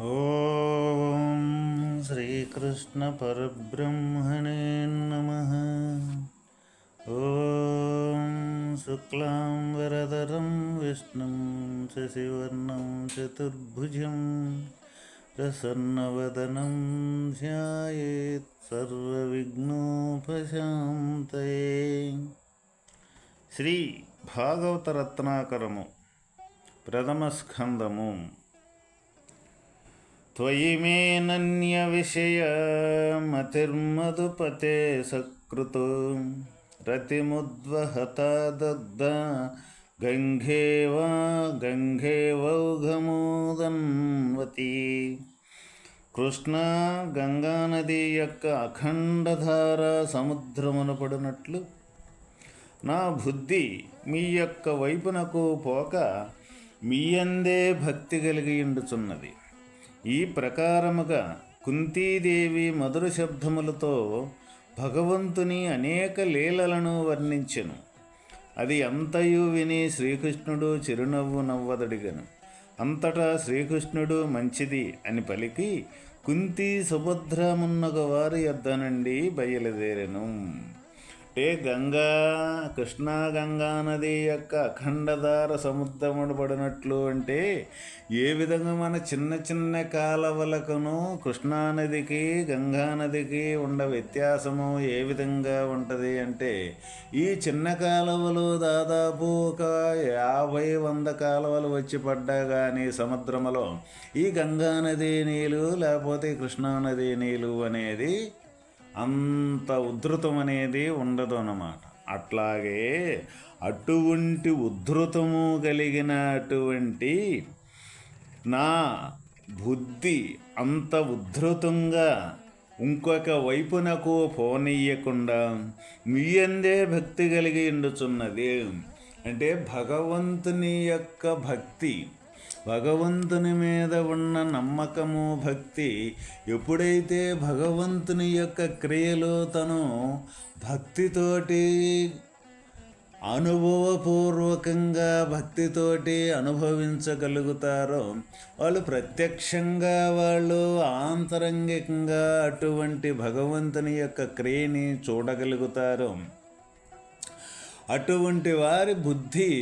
ఓం శ్రీకృష్ణ పరబ్రహ్మణే నమ. ఓం శుక్లాం వరదరం విష్ణుం శశివర్ణం చతుర్భుజం ప్రసన్నవదనం ధ్యాయేత్ సర్వవిఘ్నోపశాంతయే. శ్రీ భాగవత రత్నాకరము ప్రథమ స్కందము. त्वयि मे नन्यविषयमतिर्मधुपते सकृतो रतिमुद्वहता दग्धा गङ्गे वा గంగేవౌఘమోదన్వతి కృష్ణ గంగానది యొక్క అఖండధార సముద్రమున పడినట్లు నా బుద్ధి మీ యొక్క వైపునకు పోక మీ అందే భక్తి కలిగి ఉండుచున్నది ఈ ప్రకారముగా కుంతీదేవి మధుర శబ్దములతో భగవంతుని అనేక లీలలను వర్ణించెను. అది అంతయు విని శ్రీకృష్ణుడు చిరునవ్వు నవ్వదడిగను. అంతటా శ్రీకృష్ణుడు మంచిది అని పలికి కుంతి సుభద్రమున్నగ వారి యొద్ద నుండి బయలుదేరెను. అంటే గంగా కృష్ణా గంగా నది యొక్క అఖండధార సముద్రముడు పడినట్లు అంటే ఏ విధంగా మన చిన్న చిన్న కాలవలకును కృష్ణానదికి గంగా నదికి ఉండ వ్యత్యాసము ఏ విధంగా ఉంటుంది అంటే ఈ చిన్న కాలువలు దాదాపు ఒక యాభై వంద కాలువలు వచ్చి పడ్డా కానీ సముద్రములో ఈ గంగా నది నీళ్ళు లేకపోతే కృష్ణానది నీళ్ళు అనేది అంత ఉధృతం అనేది ఉండదు అన్నమాట అట్లాగే అటువంటి ఉధృతము కలిగినటువంటి నా బుద్ధి అంత ఉధృతంగా ఇంకొక వైపునకు పోనీయకుండా మీ అందే భక్తి కలిగి ఉండుచున్నది. అంటే భగవంతుని యొక్క భక్తి భగవంతుని మీద ఉన్న నమ్మకము భక్తి ఎప్పుడైతే భగవంతుని యొక్క క్రియలు తను భక్తితోటి అనుభవపూర్వకంగా భక్తితోటి అనుభవించగలుగుతారో వాళ్ళు ప్రత్యక్షంగా వాళ్ళు ఆంతరంగికంగా అటువంటి భగవంతుని యొక్క క్రియని చూడగలుగుతారు. అటువంటి వారి బుద్ధి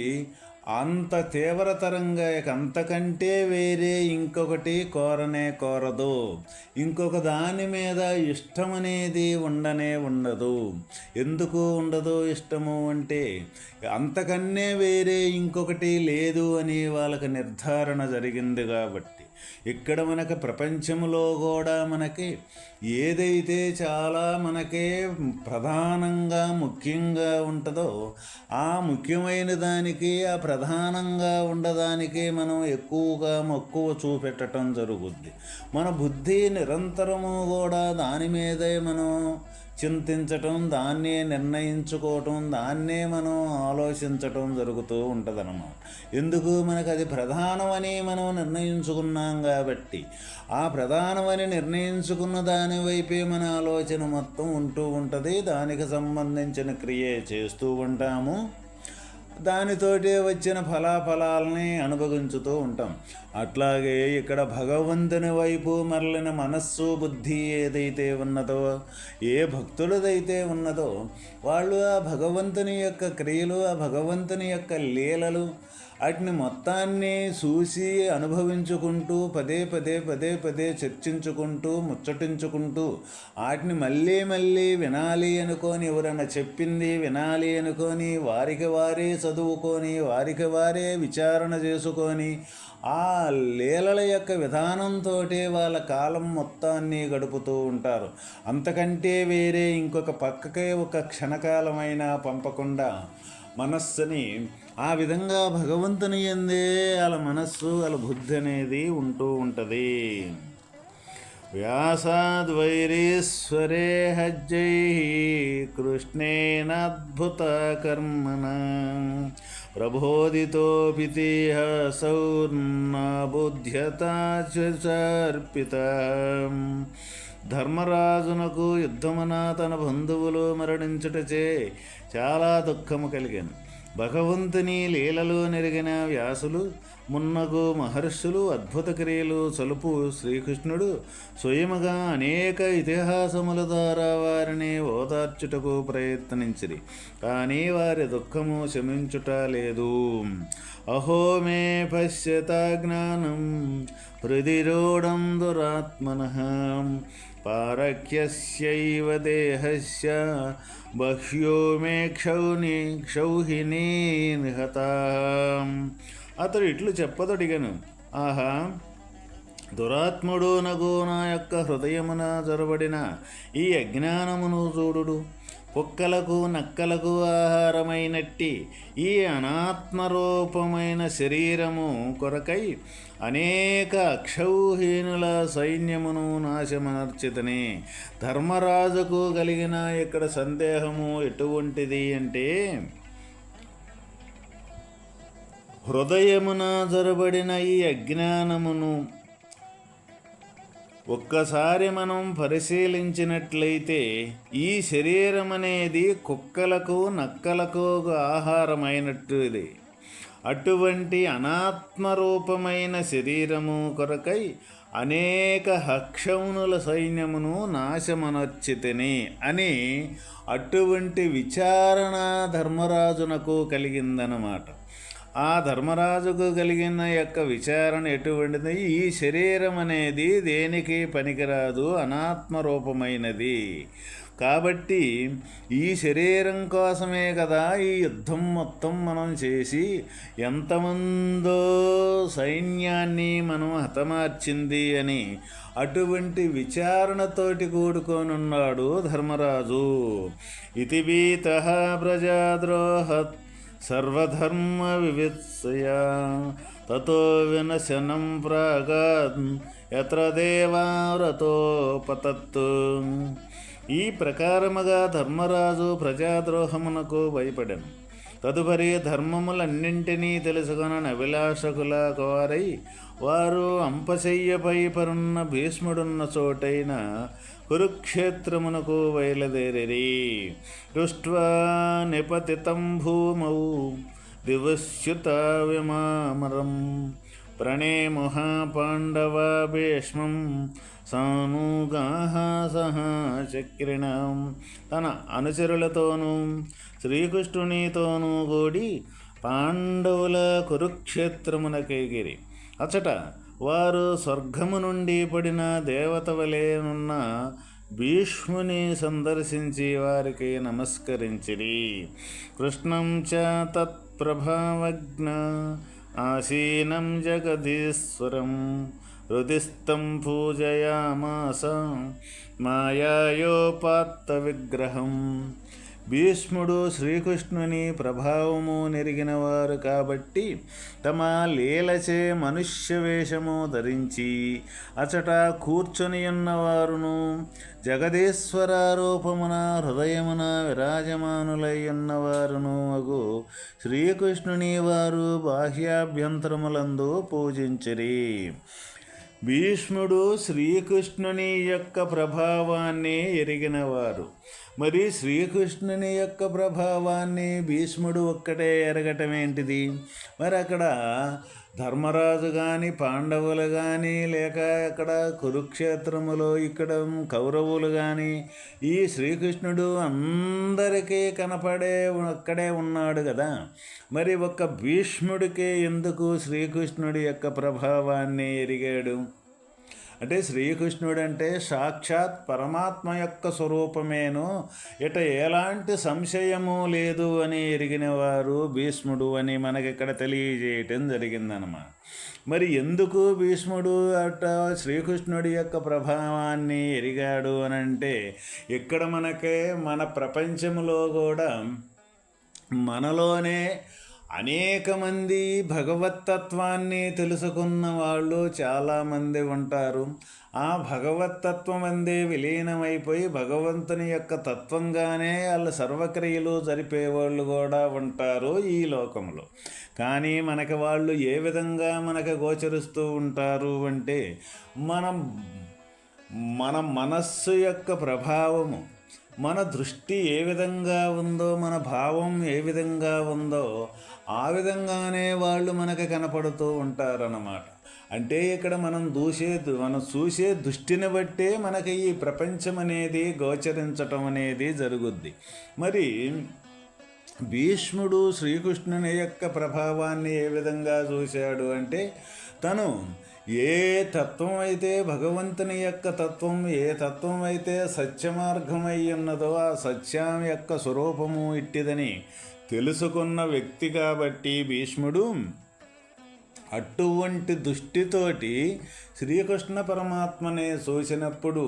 అంత తీవ్రతరంగా అంతకంటే వేరే ఇంకొకటి కోరనే కోరదు. ఇంకొక దాని మీద ఇష్టం అనేది ఉండనే ఉండదు. ఎందుకు ఉండదు ఇష్టము అంటే అంతకన్నే వేరే ఇంకొకటి లేదు అని వాళ్ళకి నిర్ధారణ జరిగింది కాబట్టి. ఇక్కడ మనకి ప్రపంచంలో కూడా మనకి ఏదైతే చాలా మనకే ప్రధానంగా ముఖ్యంగా ఉంటుందో ఆ ముఖ్యమైన దానికి ఆ ప్రధానంగా ఉండదానికి మనం ఎక్కువగా మక్కువ చూపెట్టడం జరుగుద్ది. మన బుద్ధి నిరంతరము కూడా దాని మీదే మనం చింతించటం దాన్నే నిర్ణయించుకోవటం దాన్నే మనం ఆలోచించటం జరుగుతూ ఉంటుందన్నమాట. ఎందుకు? మనకు అది ప్రధానమని మనం నిర్ణయించుకున్నాం కాబట్టి. ఆ ప్రధానమని నిర్ణయించుకున్న దాని వైపే మన ఆలోచన మొత్తం ఉంటూ ఉంటుంది. దానికి సంబంధించిన క్రియే చేస్తూ ఉంటాము. దానితోటే వచ్చిన ఫలాఫలాలని అనుభవించుతూ ఉంటాం. అట్లాగే ఇక్కడ భగవంతుని వైపు మరలిన మనస్సు బుద్ధి ఏదైతే ఉన్నదో ఏ భక్తులదైతే ఉన్నదో వాళ్ళు ఆ భగవంతుని యొక్క క్రియలు ఆ భగవంతుని యొక్క లీలలు వాటిని మొత్తాన్ని చూసి అనుభవించుకుంటూ పదే పదే పదే పదే చర్చించుకుంటూ ముచ్చటించుకుంటూ వాటిని మళ్ళీ మళ్ళీ వినాలి అనుకొని ఎవరైనా చెప్పింది వినాలి అనుకొని వారికి వారే చదువుకొని వారికి వారే విచారణ చేసుకొని ఆ లీలల యొక్క విధానంతో వాళ్ళ కాలం మొత్తాన్ని గడుపుతూ ఉంటారు. అంతకంటే వేరే ఇంకొక పక్కకే ఒక క్షణకాలమైనా పంపకుండా మనస్సుని ఆ విధంగా భగవంతుని ఎందే వాళ్ళ మనస్సు వాళ్ళ బుద్ధి అనేది ఉంటూ ఉంటుంది. వ్యాసాద్వైరీశ్వరే హజ్జై కృష్ణేనాద్భుత కర్మణ ప్రబోధితోపితిహ సౌర్ణబుద్ధ్యతార్పిత ధర్మరాజునకు యుద్ధమున తన బంధువులు మరణించుటచే చాలా దుఃఖము కలిగాను. భగవంతుని లీలలో నెరిగిన వ్యాసులు మున్నగు మహర్షులు అద్భుత క్రియలు సలుపు శ్రీకృష్ణుడు స్వయముగా అనేక ఇతిహాసముల ద్వారా వారిని ఓదార్చుటకు ప్రయత్నించిరి. కానీ వారి దుఃఖము శమించుట లేదు. అహో మే పశ్యత జ్ఞానం హృదిరోడం దురాత్మన పారఖ్యస్యైవ దేహస్య బహ్యో మే క్షౌని క్షౌహిణీ నిహత అతడు ఇట్లు చెప్పదడిగను. ఆహా దురాత్ముడు నగో నా యొక్క హృదయమున జొరబడిన ఈ అజ్ఞానమును చూడుడు. కుక్కలకు నక్కలకు ఆహారమైనట్టి ఈ అనాత్మరూపమైన శరీరము కొరకై అనేక అక్షౌహీనుల సైన్యమును నాశమనర్చితని. ధర్మరాజుకు కలిగిన ఇక్కడ సందేహము ఎటువంటిది అంటే హృదయమున జరబడిన ఈ అజ్ఞానమును ఒక్కసారి మనం పరిశీలించినట్లయితే ఈ శరీరం అనేది కుక్కలకు నక్కలకు ఆహారమైనట్టుది అటువంటి అనాత్మరూపమైన శరీరము కొరకై అనేక హక్షౌనుల సైన్యమును నాశమనర్చితిని అని అటువంటి విచారణ ధర్మరాజునకు కలిగిందనమాట. ఆ ధర్మరాజుకు కలిగిన యొక్క విచారణ ఎటువంటిది ఈ శరీరం అనేది దేనికి పనికిరాదు? అనాత్మ రూపమైనది. కాబట్టి ఈ శరీరం కోసమే కదా ఈ యుద్ధం మొత్తం మనం చేసి ఎంతమందో సైన్యాన్ని మనం హతమార్చింది అని అటువంటి విచారణతోటి కూడుకొనున్నాడు ధర్మరాజు. ఇతిబీత ప్రజాద్రోహత్. సర్వధర్మ వివిత్సయా తతో వినశనం ప్రాగాద్ ఎత్ర దేవావ్రతోపతత్తు ఈ ప్రకారముగా ధర్మరాజు ప్రజాద్రోహమునకు భయపడను. తదుపరి ధర్మములన్నింటినీ తెలుసుకున్న అభిలాషకుల కోరై వారు అంపశయ్యపై పరున్న భీష్ముడున్న చోటైన కురుక్షేత్రమునకు బయలుదేరి దృష్ట్వా నిపతితం భూమౌ దివశ్యుత విమామరం ప్రణేముహ పాండవ భీష్మం సానుగాహ సహ చక్రిణం. తన అనుచరులతోనూ శ్రీకృష్ణునితోనూ కూడి పాండవుల కురుక్షేత్రమునకెగిరి. అచ్చట వారు స్వర్గము నుండి పడిన దేవత వలెనున్న భీష్ముని సందర్శించి వారికి నమస్కరించిరి. కృష్ణం చ తత్ప్రభావజ్ఞ ఆసీనం జగదీశ్వరం హృదిస్థం పూజయామాస మాయాయోపాత్త విగ్రహం భీష్ముడు శ్రీకృష్ణుని ప్రభావము నెరిగినవారు కాబట్టి తమ లీలచే మనుష్య వేషము ధరించి అచట కూర్చొని ఉన్నవారును జగదీశ్వరారూపమున హృదయమున విరాజమానులై ఉన్నవారును అగు శ్రీకృష్ణుని వారు బాహ్యాభ్యంతరములందు పూజించిరి. భీష్ముడు శ్రీకృష్ణుని యొక్క ప్రభావాన్ని ఎరిగినవారు. మరి శ్రీకృష్ణుని యొక్క ప్రభావాన్ని భీష్ముడు ఒక్కటే ఎరగటం ఏంటిది? మరి అక్కడ ధర్మరాజు కానీ పాండవులు కానీ లేక ఇక్కడ కురుక్షేత్రములో ఇక్కడ కౌరవులు కానీ ఈ శ్రీకృష్ణుడు అందరికీ కనపడే అక్కడే ఉన్నాడు కదా. మరి ఒక్క భీష్ముడికే ఎందుకు శ్రీకృష్ణుడి యొక్క ప్రభావాన్ని ఎరిగాడు? అంటే శ్రీకృష్ణుడు అంటే సాక్షాత్ పరమాత్మ యొక్క స్వరూపమేను. ఇట ఎలాంటి సంశయము లేదు అని ఎరిగిన వారు భీష్ముడు అని మనకి ఇక్కడ తెలియజేయటం జరిగిందనమాట మరి ఎందుకు భీష్ముడు అట శ్రీకృష్ణుడి యొక్క ప్రభావాన్ని ఎరిగాడు అని అంటే ఇక్కడ మనకే మన ప్రపంచంలో కూడా మనలోనే అనేక మంది భగవతత్వాన్ని తెలుసుకున్న వాళ్ళు చాలామంది ఉంటారు. ఆ భగవతత్వం అందే విలీనమైపోయి భగవంతుని యొక్క తత్వంగానే వాళ్ళ సర్వక్రియలు జరిపేవాళ్ళు కూడా ఉంటారు ఈ లోకంలో. కానీ మనకి వాళ్ళు ఏ విధంగా మనకు గోచరిస్తూ ఉంటారు అంటే మనం మన మనస్సు యొక్క ప్రభావము మన దృష్టి ఏ విధంగా ఉందో మన భావం ఏ విధంగా ఉందో ఆ విధంగానే వాళ్ళు మనకి కనపడుతూ ఉంటారన్నమాట. అంటే ఇక్కడ మనం దూసే మనం చూసే దృష్టిని బట్టే మనకి ఈ ప్రపంచం అనేది గోచరించటం అనేది జరుగుద్ది. మరి భీష్ముడు శ్రీకృష్ణుని యొక్క ప్రభావాన్ని ఏ విధంగా చూశాడు అంటే తను ఏ తత్వం అయితే భగవంతుని యొక్క తత్వం ఏ తత్వం అయితే సత్యమార్గమై ఉన్నదో ఆ సత్యం యొక్క స్వరూపము ఇట్టిదని తెలుసుకున్న వ్యక్తి కాబట్టి భీష్ముడు అటువంటి దృష్టితోటి శ్రీకృష్ణ పరమాత్మనే చూసినప్పుడు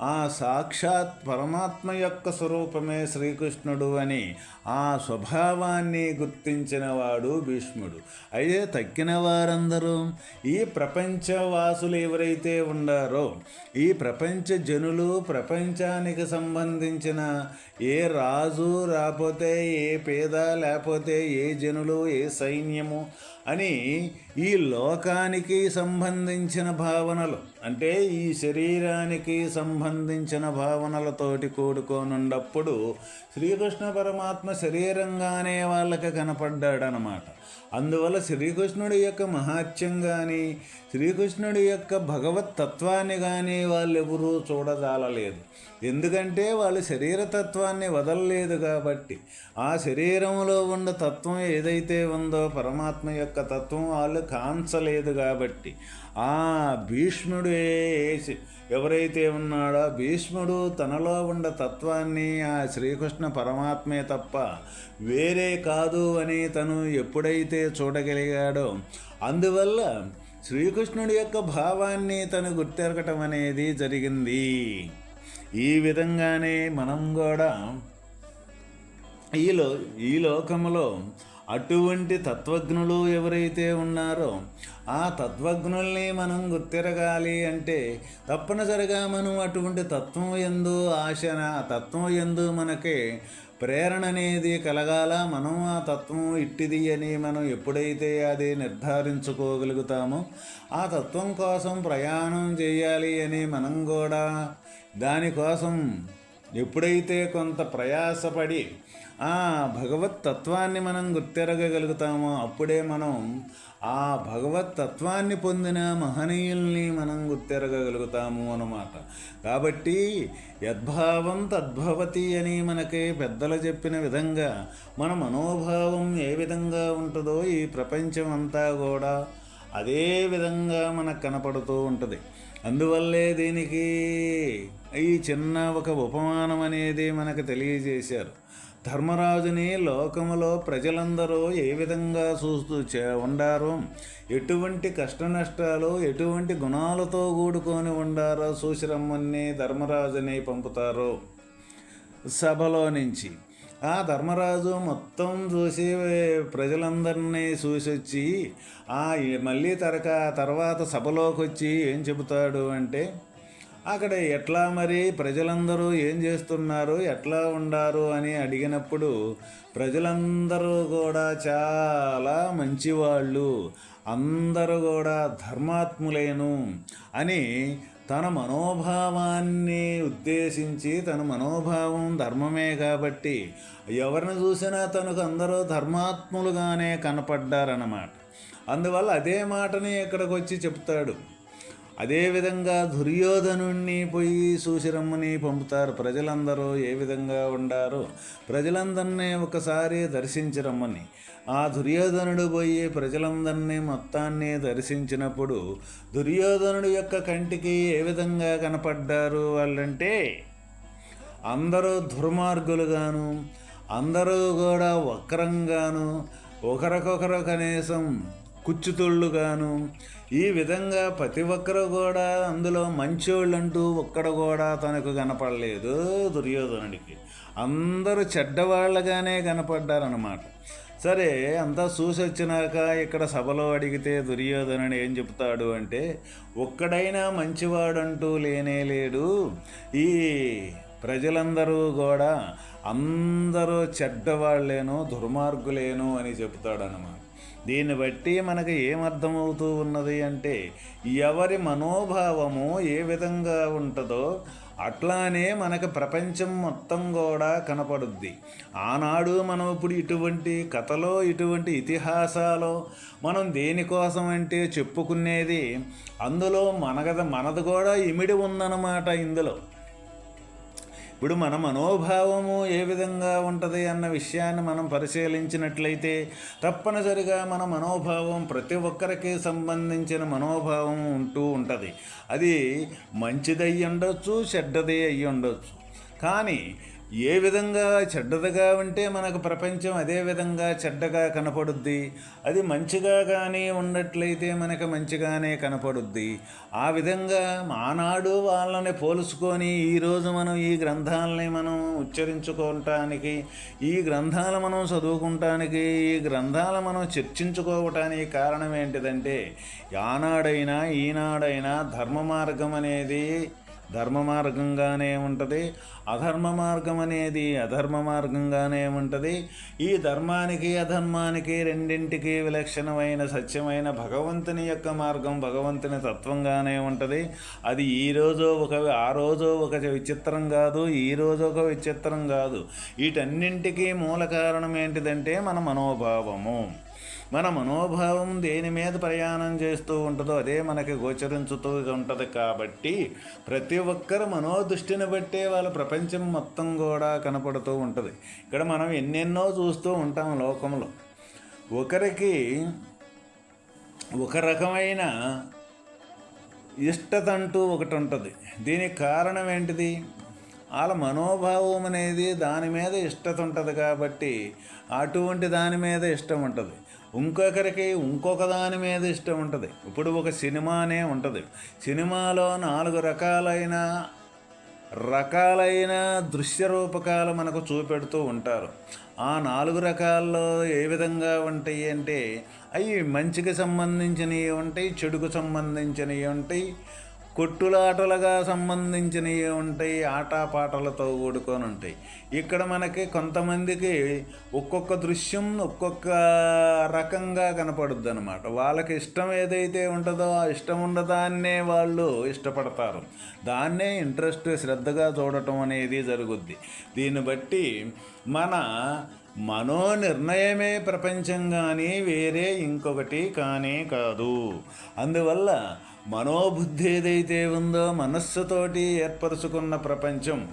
ఆ సాక్షాత్ పరమాత్మ యొక్క స్వరూపమే శ్రీకృష్ణుడు అని ఆ స్వభావాన్ని గుర్తించిన వాడు భీష్ముడు. అయితే తక్కిన వారందరూ ఈ ప్రపంచ వాసులు ఎవరైతే ఉండారో ఈ ప్రపంచ జనులు ప్రపంచానికి సంబంధించిన ఏ రాజు రాకపోతే ఏ పేద లేకపోతే ఏ జనులు ఏ సైన్యము అని ఈ లోకానికి సంబంధించిన భావనలు. అంటే ఈ శరీరానికి సంబంధించిన భావనలతోటి కూడుకోనున్నప్పుడు శ్రీకృష్ణ పరమాత్మ శరీరంగానే వాళ్ళకి కనపడ్డాడనమాట. అందువల్ల శ్రీకృష్ణుడి యొక్క మహాత్యం కానీ శ్రీకృష్ణుడి యొక్క భగవత్ తత్వాన్ని కానీ వాళ్ళు ఎవరూ చూడజాలలేదు. ఎందుకంటే వాళ్ళు శరీరతత్వాన్ని వదలలేదు కాబట్టి ఆ శరీరంలో ఉన్న తత్వం ఏదైతే ఉందో పరమాత్మ యొక్క తత్వం వాళ్ళు కాంచలేదు కాబట్టి ఆ భీష్ముడే ఎవరైతే ఉన్నాడో భీష్ముడు తనలో ఉన్న తత్వాన్ని ఆ శ్రీకృష్ణ పరమాత్మే తప్ప వేరే కాదు అని తను ఎప్పుడైతే చూడగలిగాడో అందువల్ల శ్రీకృష్ణుడి యొక్క భావాన్ని తను గుర్తెరగటం అనేది జరిగింది. ఈ విధంగానే మనం కూడా ఈలో ఈ లోకములో అటువంటి తత్వజ్ఞులు ఎవరైతే ఉన్నారో ఆ తత్వజ్ఞుల్ని మనం గుర్తిరగాలి అంటే తప్పనిసరిగా మనం అటువంటి తత్వం ఎందు ఆశన తత్వం ఎందు మనకి ప్రేరణ అనేది కలగాల మనం ఆ తత్వం ఇట్టిది అని మనం ఎప్పుడైతే అది నిర్ధారించుకోగలుగుతామో ఆ తత్వం కోసం ప్రయాణం చేయాలి అని మనం కూడా దానికోసం ఎప్పుడైతే కొంత ప్రయాసపడి ఆ భగవత్ తత్వాన్ని మనం గుర్తెరగగలుగుతామో అప్పుడే మనం ఆ భగవత్ తత్వాన్ని పొందిన మహనీయుల్ని మనం గుర్తెరగగలుగుతాము అన్నమాట. కాబట్టి యద్భావం తద్భవతి అని మనకి పెద్దలు చెప్పిన విధంగా మన మనోభావం ఏ విధంగా ఉంటుందో ఈ ప్రపంచం అంతా కూడా అదే విధంగా మనకు కనపడుతూ ఉంటుంది. అందువల్లే దీనికి ఈ చిన్న ఒక ఉపమానం అనేది మనకు తెలియజేశారు. ధర్మరాజుని లోకములో ప్రజలందరూ ఏ విధంగా చూస్తూ చే ఉండారో ఎటువంటి కష్ట నష్టాలు ఎటువంటి గుణాలతో కూడుకొని ఉండారో చూసిరమ్మని ధర్మరాజుని పంపుతారు. సభలో నుంచి ఆ ధర్మరాజు మొత్తం చూసి ప్రజలందరినీ చూసొచ్చి ఆ మళ్ళీ తరక తర్వాత సభలోకి వచ్చి ఏం చెబుతాడు అంటే అక్కడ ఎట్లా మరి ప్రజలందరూ ఏం చేస్తున్నారు? ఎట్లా ఉండారు? అని అడిగినప్పుడు ప్రజలందరూ కూడా చాలా మంచివాళ్ళు. అందరూ కూడా ధర్మాత్ములేను అని తన మనోభావాన్ని ఉద్దేశించి తన మనోభావం ధర్మమే కాబట్టి ఎవరిని చూసినా తనకు అందరూ ధర్మాత్ములుగానే కనపడ్డారన్నమాట. అందువల్ల అదే మాటని ఇక్కడికి వచ్చి చెప్తాడు. అదేవిధంగా దుర్యోధనుణ్ణి పోయి సూచిరమ్మని పంపుతారు. ప్రజలందరూ ఏ విధంగా ఉండారో ప్రజలందరినీ ఒకసారి దర్శించరమ్మని ఆ దుర్యోధనుడు పోయి ప్రజలందరినీ మొత్తాన్ని దర్శించినప్పుడు దుర్యోధనుడు యొక్క కంటికి ఏ విధంగా కనపడ్డారు వాళ్ళంటే అందరూ దుర్మార్గులుగాను అందరూ కూడా వక్రంగాను ఒకరికొకరు కనీసం కుచ్చుతుళ్ళుగాను ఈ విధంగా ప్రతి ఒక్కరు కూడా అందులో మంచోళ్ళంటూ ఒక్కడ కూడా తనకు కనపడలేదు దుర్యోధనుడికి. అందరూ చెడ్డవాళ్ళగానే కనపడ్డారనమాట సరే అంతా చూసి వచ్చినాక ఇక్కడ సభలో అడిగితే దుర్యోధనుడు ఏం చెప్తాడు అంటే ఒక్కడైనా మంచివాడంటూ లేనే లేడు. ఈ ప్రజలందరూ కూడా అందరూ చెడ్డవాళ్ళేను దుర్మార్గులేను అని చెప్తాడనమాట దీన్ని బట్టి మనకు ఏమర్థమవుతూ ఉన్నది అంటే ఎవరి మనోభావము ఏ విధంగా ఉంటుందో అట్లానే మనకు ప్రపంచం మొత్తం కూడా కనపడుద్ది. ఆనాడు మనం ఇప్పుడు ఇటువంటి కథలో ఇటువంటి ఇతిహాసాలు మనం దేనికోసం అంటే చెప్పుకునేది అందులో మనగద మనది కూడా ఇమిడి ఉందన్నమాట ఇందులో. ఇప్పుడు మన మనోభావము ఏ విధంగా ఉంటుంది అన్న విషయాన్ని మనం పరిశీలించినట్లయితే తప్పనిసరిగా మన మనోభావం ప్రతి ఒక్కరికి సంబంధించిన మనోభావం ఉంటూ ఉంటుంది. అది మంచిది అయ్యి ఉండొచ్చు చెడ్డది అయ్యి ఉండొచ్చు కానీ ఏ విధంగా చెడ్డదిగా ఉంటే మనకు ప్రపంచం అదే విధంగా చెడ్డగా కనపడుద్ది? అది మంచిగా కానీ ఉన్నట్లయితే మనకు మంచిగానే కనపడుద్ది. ఆ విధంగా ఆనాడు వాళ్ళని పోల్చుకొని ఈరోజు మనం ఈ గ్రంథాలని మనం ఉచ్చరించుకోవటానికి ఈ గ్రంథాలు మనం చదువుకుంటానికి ఈ గ్రంథాలు మనం చర్చించుకోవటానికి కారణం ఏంటిదంటే ఆనాడైనా ఈనాడైనా ధర్మ మార్గం అనేది ధర్మ మార్గంగానే ఉంటుంది. అధర్మ మార్గం అనేది అధర్మ మార్గంగానే ఉంటుంది. ఈ ధర్మానికి అధర్మానికి రెండింటికి విలక్షణమైన సత్యమైన భగవంతుని యొక్క మార్గం భగవంతుని తత్వంగానే ఉంటుంది. అది ఈ రోజు ఒక ఆ రోజు ఒక విచిత్రం కాదు ఈ రోజు ఒక విచిత్రం కాదు. వీటన్నింటికీ మూల కారణం ఏంటిదంటే మన మనోభావము. మన మనోభావం దేని మీద ప్రయాణం చేస్తూ ఉంటుందో అదే మనకి గోచరించుతూ ఉంటుంది కాబట్టి ప్రతి ఒక్కరు మనోదృష్టిని బట్టే వాళ్ళ ప్రపంచం మొత్తం కూడా కనపడుతూ ఉంటుంది. ఇక్కడ మనం ఎన్నెన్నో చూస్తూ ఉంటాం లోకంలో. ఒకరికి ఒక రకమైన ఇష్టతంటూ ఒకటి ఉంటుంది దీనికి కారణం ఏంటిది? వాళ్ళ మనోభావం అనేది దాని మీద ఇష్టత ఉంటుంది కాబట్టి అటువంటి దాని మీద ఇష్టం ఉంటుంది. ఇంకొకరికి ఇంకొక దాని మీద ఇష్టం ఉంటుంది. ఇప్పుడు ఒక సినిమానే ఉంటుంది. సినిమాలో నాలుగు రకాలైన రకాలైన దృశ్య రూపకాలు మనకు చూపెడుతూ ఉంటారు. ఆ నాలుగు రకాల్లో ఏ విధంగా ఉంటాయి అంటే అవి మంచికి సంబంధించినవి ఉంటాయి చెడుకు సంబంధించినవి ఉంటాయి కొట్టులాటలుగా సంబంధించినవి ఉంటాయి ఆటపాటలతో కూడుకొని ఉంటాయి ఇక్కడ మనకి కొంతమందికి ఒక్కొక్క దృశ్యం ఒక్కొక్క రకంగా కనపడుద్ది అనమాట వాళ్ళకి ఇష్టం ఏదైతే ఉంటుందో ఆ ఇష్టం ఉన్నదాన్నే వాళ్ళు ఇష్టపడతారు. దాన్నే ఇంట్రెస్ట్ శ్రద్ధగా చూడటం అనేది జరుగుద్ది. దీన్ని బట్టి మన మనో నిర్ణయమే ప్రపంచం కానీ వేరే ఇంకొకటి కానే కాదు. అందువల్ల మనోబుద్ధి ఏదైతే ఉందో మనస్సుతోటి ఏర్పరచుకున్న ప్రపంచం.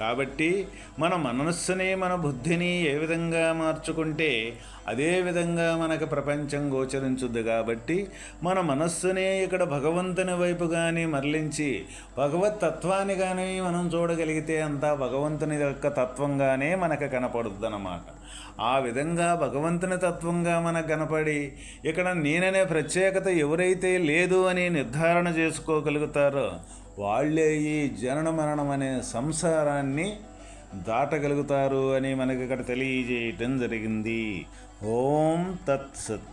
కాబట్టి మన మనస్సుని మన బుద్ధిని ఏ విధంగా మార్చుకుంటే అదే విధంగా మనకు ప్రపంచం గోచరించుద్ది. కాబట్టి మన మనస్సునే ఇక్కడ భగవంతుని వైపు కానీ మరలించి భగవత్ తత్వాన్ని కానీ మనం చూడగలిగితే అంతా భగవంతుని యొక్క తత్వంగానే మనకు కనపడుద్ది అన్నమాట ఆ విధంగా భగవంతుని తత్వంగా మనకు కనపడి ఇక్కడ నేననే ప్రత్యేకత ఎవరైతే లేదు అని నిర్ధారణ చేసుకోగలుగుతారో వాళ్ళే ఈ జనన మరణం అనే సంసారాన్ని దాటగలుగుతారు అని మనకి ఇక్కడ తెలియజేయటం జరిగింది. ఓం తత్సత్